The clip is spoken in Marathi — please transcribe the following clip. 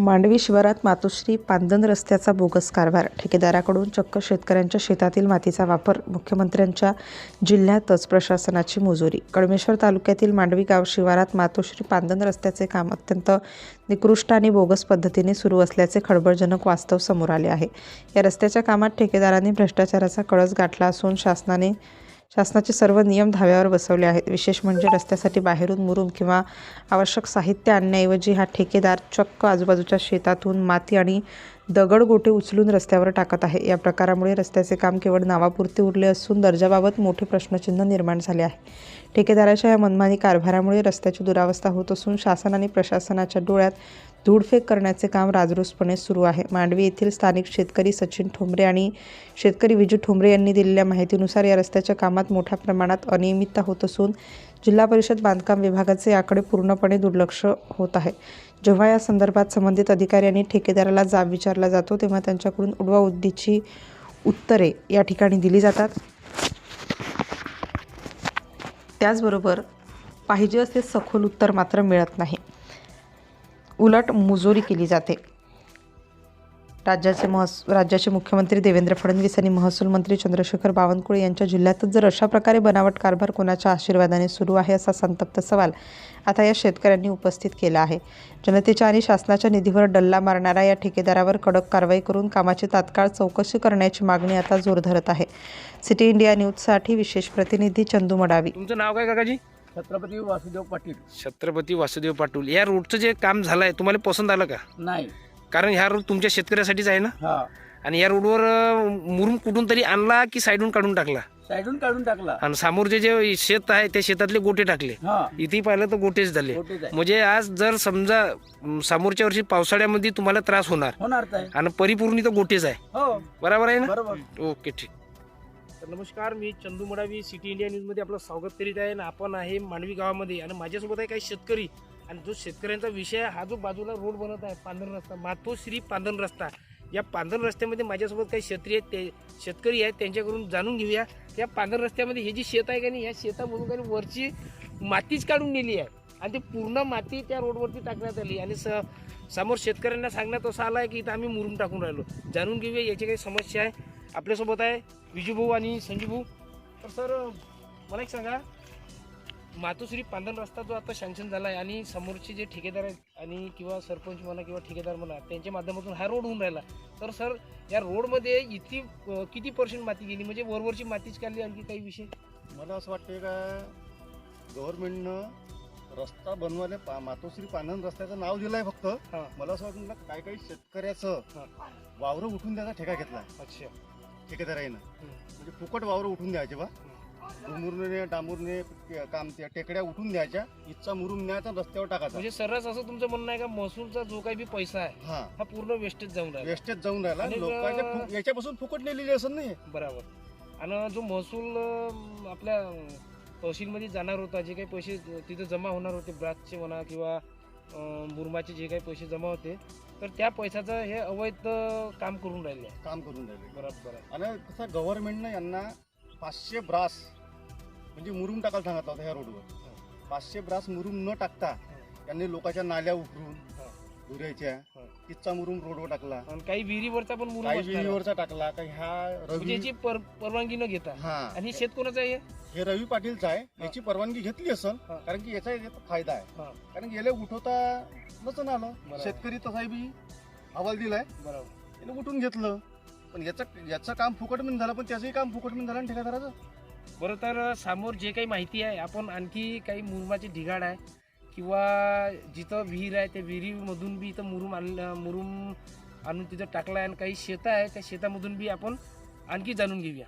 मांडवी शिवारात मातोश्री पांदन रस्त्याचा बोगस कारभार. ठेकेदाराकडून चक्क शेतकऱ्यांच्या शेतातील मातीचा वापर मुख्यमंत्र्यांच्या जिल्ह्यातच प्रशासनाची मुजोरी. कडमेश्वर तालुक्यातील मांडवी गाव शिवारात मातोश्री पांदन रस्त्याचे काम अत्यंत निकृष्ट आणि बोगस पद्धतीने सुरू असल्याचे खळबळजनक वास्तव समोर आले आहे. या रस्त्याच्या कामात ठेकेदारांनी भ्रष्टाचाराचा कळस गाठला असून शासनाने शासनाचे सर्व नियम धाव्यावर बसवले आहेत. विशेष म्हणजे रस्त्यासाठी बाहेरून मुरुम किंवा आवश्यक साहित्य आणण्याऐवजी हा ठेकेदार चक्क आजूबाजूच्या शेतातून माती आणि दगड गोटे उचलून रस्त्यावर टाकत आहे. या प्रकारामुळे रस्त्याचे काम केवळ नावापुरते उरले असून दर्जाबाबत मोठे प्रश्नचिन्ह निर्माण झाले आहे. ठेकेदाराच्या या मनमानी कारभारामुळे रस्त्याची दुरावस्था होत असून शासन आणि प्रशासनाच्या डोळ्यात धूळफेक करण्याचे काम राजरोसपणे सुरू आहे. मांडवी येथील स्थानिक शेतकरी सचिन ठोंबरे आणि शेतकरी विजू ठोंबरे यांनी दिलेल्या माहितीनुसार या रस्त्याच्या कामात मोठ्या प्रमाणात अनियमितता होत असून जिल्हा परिषद बांधकाम विभागाचे याकडे पूर्णपणे दुर्लक्ष होत आहे. जेव्हा या संदर्भात संबंधित अधिकारी आणि ठेकेदाराला जाब विचारला जातो तेव्हा त्यांच्याकडून उडवा उद्दीची उत्तरे या ठिकाणी दिली जातात. त्याचबरोबर पाहिजे असे सखोल उत्तर मात्र मिळत नाही. उलट मुजोरी केली जाते. राज्याचे महस राज्याचे मुख्यमंत्री देवेंद्र फडणवीस आणि महसूल मंत्री चंद्रशेखर बावनकुळे यांच्या जिल्ह्यातच जर अशा प्रकारे बनावट कारभार कोणाच्या आशीर्वादाने सुरू आहे असा संतप्त सवाल आता या शेतकऱ्यांनी उपस्थित केला आहे. जनतेच्या आणि शासनाच्या निधीवर डल्ला मारणाऱ्या या ठेकेदारावर कडक कारवाई करून कामाची तात्काळ चौकशी करण्याची मागणी आता जोर धरत आहे. सिटी इंडिया न्यूजसाठी विशेष प्रतिनिधी चंदू मडावी. तुमचं नाव काय काकाजी? छत्रपती वासुदेव पाटील. छत्रपती वासुदेव पाटील. या रोडचं जे काम झालंय तुम्हाला पसंत आलं का? नाही. कारण ह्या रोड तुमच्या शेतकऱ्यासाठीच आहे ना? हा. आणि या रोडवर मुरुम कुठून तरी आणला की साईडून काढून टाकला? साईडून काढून टाकला. आणि समोरचे जे शेत आहे त्या शेतातले गोटे टाकले. हा. इथे पाहिलं तर गोटेच झाले. आहे. म्हणजे आज जर समजा समोरच्या वर्षी पावसाळ्यामध्ये तुम्हाला त्रास होणार. होणार आहे. आणि परिपूर्ण तर गोटेच आहे. हो. बरोबर आहे ना? बरोबर. ओके ठीक. तर नमस्कार मी चंदू मडावी सिटी इंडिया न्यूजमध्ये आपलं स्वागत करीत आहे आणि आपण आहे मांडवी गावामध्ये. आणि माझ्यासोबत आहे काही शेतकरी. आणि जो शेतकऱ्यांचा विषय आहे, हा जो बाजूला रोड बनत आहे पांढरण रस्ता मातोश्री पांढरण रस्ता. या पांढरण रस्त्यामध्ये माझ्यासोबत काही शेतकरी आहेत ते शेतकरी आहेत त्यांच्याकडून जाणून घेऊया. या पांढरण रस्त्यामध्ये हे जी शेत आहे का नाही या शेतामधून काही वरची मातीच काढून नेली आहे. आणि ती पूर्ण माती त्या रोडवरती टाकण्यात आली. आणि स समोर शेतकऱ्यांना सांगण्यात असं आलं आहे की इथं आम्ही मुरुम टाकून राहिलो. जाणून घेऊया याची काही समस्या आहे. आपल्यासोबत आहे विजू भाऊ आणि संजू भाऊ तर सर मला एक सांगा मातोश्री पांधन रस्ता जो आता सँक्शन झाला आहे आणि समोरचे जे ठेकेदार आहेत आणि किंवा सरपंच म्हणा किंवा ठेकेदार म्हणा त्यांच्या माध्यमातून हा रोड होऊन राहिला. तर सर या रोडमध्ये इतकी किती पर्सेंट माती गेली? म्हणजे वरवरची मातीच काढली आणखी काही विषय? मला असं वाटते का गव्हर्नमेंटनं रस्ता बनवायला पा मातोश्री पानन रस्त्याचं नाव दिलंय फक्त. हां. मला असं वाटतं ना काही काही शेतकऱ्याचं वावरं उठून द्यायचा ठेका घेतला. अच्छा. ठेकेदाराईनं हम्म. म्हणजे फुकट वावरं उठून द्यायचे बा. डुमुरने डांबूरने काम त्या टेकड्या उठून द्यायच्या इथचा मुरुम न्यायचा रस्त्यावर टाकायचा. म्हणजे सर्रास असं तुमचं म्हणणं आहे का महसूलचा जो काही बी पैसा आहे हा. हा पूर्ण वेस्टेज जाऊन राहिला. वेस्टेज जाऊन राहिला. आणि लोकांच्या फु- याच्यापासून फुकट नेलेली असं नाही बरोबर. आणि जो महसूल अं, आपल्या तहसीलमध्ये जाणार होता जे काही पैसे तिथे जमा होणार होते ब्राचचे म्हणा किंवा मुरमाचे जे काही पैसे जमा होते तर त्या पैशाचं हे अवैध काम करून राहिले. काम करून राहिले. बरोबर आहे. आणि कसं गव्हर्नमेंटनं यांना पाचशे ब्रास म्हणजे मुरुम टाकायला सांगितलं होतं ह्या रोडवर पाचशे ब्रास मुरुम न टाकता त्यांनी लोकांच्या नाल्या उकरून हा. धुऱ्याच्या हा. तिथचा मुरुम रोडवर टाकला. आणि काही विहिरीवरचा पण मुरुम काही असणार. आहे. विहिरीवरचा टाकला काही ह्या म्हणजे रवी याची पर परवानगी न घेता. हा. आणि हे शेत कोणाचं आहे हे? रवी पाटीलचा आहे. याची परवानगी घेतली असेल हा. कारण की याचा याचा फायदा आहे. हा. कारण गेले उठवता नसून आलं. बरोबर. शेतकरी तसाही बी अहवाल दिलाय. बरोबर. त्याने उठून घेतलं. पण याचं याचं काम फुकट म्हणून झालं पण त्याचंही काम फुकट म्हणून झालं आणि ठेकादाराचं. बरं तर समोर जे काही माहिती आहे आपण आणखी काही मुरुमाचे ढिगाड आहे किंवा जिथं विहीर आहे त्या विहिरीमधून बी इथं मुरुम आणलं मुरुम आणून तिथं टाकलं आहे आणि काही शेतं आहे त्या शेतामधून बी आपण आणखी जाणून घेऊया.